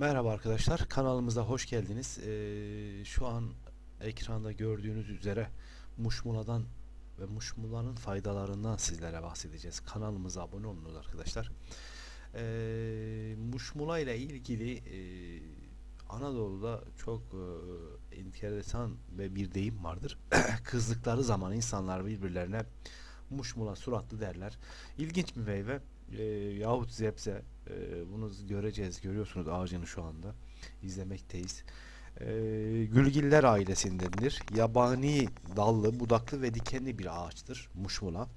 Merhaba arkadaşlar, kanalımıza hoş geldiniz. Ee, şu an ekranda gördüğünüz üzere Muşmula'dan ve Muşmula'nın faydalarından sizlere bahsedeceğiz. Kanalımıza abone olunuz arkadaşlar. Ee, Muşmula ile ilgili e, Anadolu'da çok e, enteresan ve bir deyim vardır. Kızdıkları zaman insanlar birbirlerine Muşmula suratlı derler. İlginç bir meyve. E, yahut zebze. E, bunu göreceğiz görüyorsunuz ağacını şu anda. İzlemekteyiz. E, gülgiller ailesindendir. Yabani dallı budaklı ve dikenli bir ağaçtır muşmula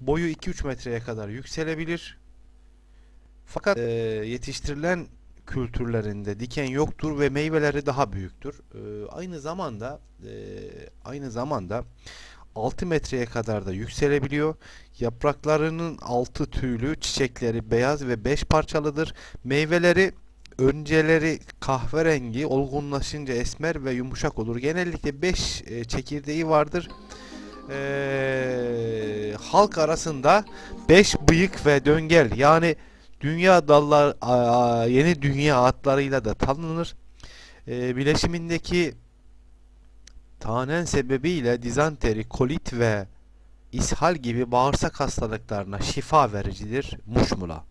boyu 2-3 metreye kadar yükselebilir. Fakat e, yetiştirilen kültürlerinde diken yoktur ve meyveleri daha büyüktür. E, aynı zamanda e, aynı zamanda 6 metreye kadar da yükselebiliyor. Yapraklarının altı tüylü, çiçekleri beyaz ve beş parçalıdır. Meyveleri önceleri kahverengi, olgunlaşınca esmer ve yumuşak olur. Genellikle 5 çekirdeği vardır. Eee, halk arasında 5 bıyık ve döngel yani dünya dallar aa, yeni dünya adlarıyla da tanınır. Eee, bileşimindeki tanen sebebiyle dizanteri, kolit ve ishal gibi bağırsak hastalıklarına şifa vericidir muşmula.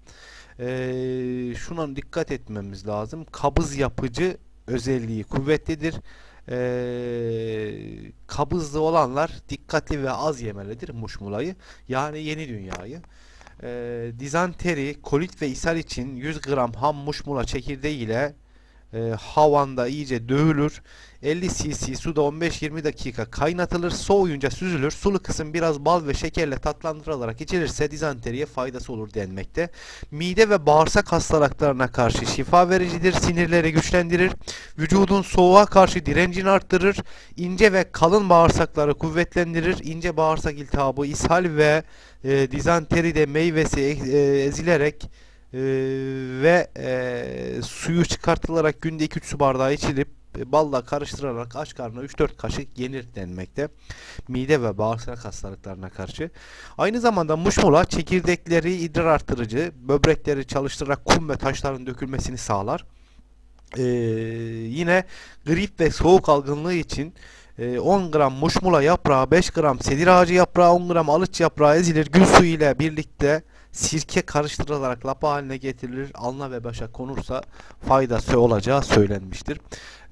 Ee, şuna dikkat etmemiz lazım. Kabız yapıcı özelliği kuvvetlidir. Ee, kabızlı olanlar dikkatli ve az yemelidir muşmulayı. Yani yeni dünyayı. Ee, dizanteri, kolit ve ishal için 100 gram ham muşmula çekirdeği ile e, havanda iyice dövülür. 50 cc suda 15-20 dakika kaynatılır. Soğuyunca süzülür. Sulu kısım biraz bal ve şekerle tatlandırılarak içilirse dizanteriye faydası olur denmekte. Mide ve bağırsak hastalıklarına karşı şifa vericidir. Sinirleri güçlendirir. Vücudun soğuğa karşı direncini arttırır. İnce ve kalın bağırsakları kuvvetlendirir. İnce bağırsak iltihabı, ishal ve e, dizanteride meyvesi e, ezilerek ee, ve e, suyu çıkartılarak günde 2-3 su bardağı içilip e, balla karıştırarak aç karnına 3-4 kaşık yenir denmekte. Mide ve bağırsak hastalıklarına karşı. Aynı zamanda muşmula çekirdekleri idrar artırıcı, böbrekleri çalıştırarak kum ve taşların dökülmesini sağlar. Ee, yine grip ve soğuk algınlığı için e, 10 gram muşmula yaprağı, 5 gram sedir ağacı yaprağı, 10 gram alıç yaprağı ezilir. Gül suyu ile birlikte sirke karıştırılarak lapa haline getirilir. Alna ve başa konursa faydası olacağı söylenmiştir.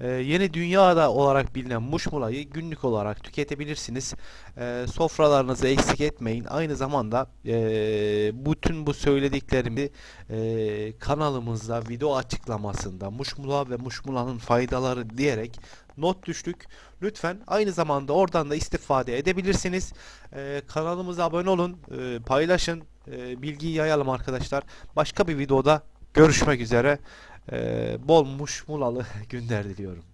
Ee, yeni dünyada olarak bilinen muşmulayı günlük olarak tüketebilirsiniz. Ee, sofralarınızı eksik etmeyin. Aynı zamanda e, bütün bu söylediklerimi e, kanalımızda video açıklamasında muşmula ve muşmulanın faydaları diyerek not düştük. Lütfen aynı zamanda oradan da istifade edebilirsiniz. Ee, kanalımıza abone olun, e, paylaşın, e, bilgiyi yayalım arkadaşlar. Başka bir videoda görüşmek üzere. E, bol muşmulalı günler diliyorum.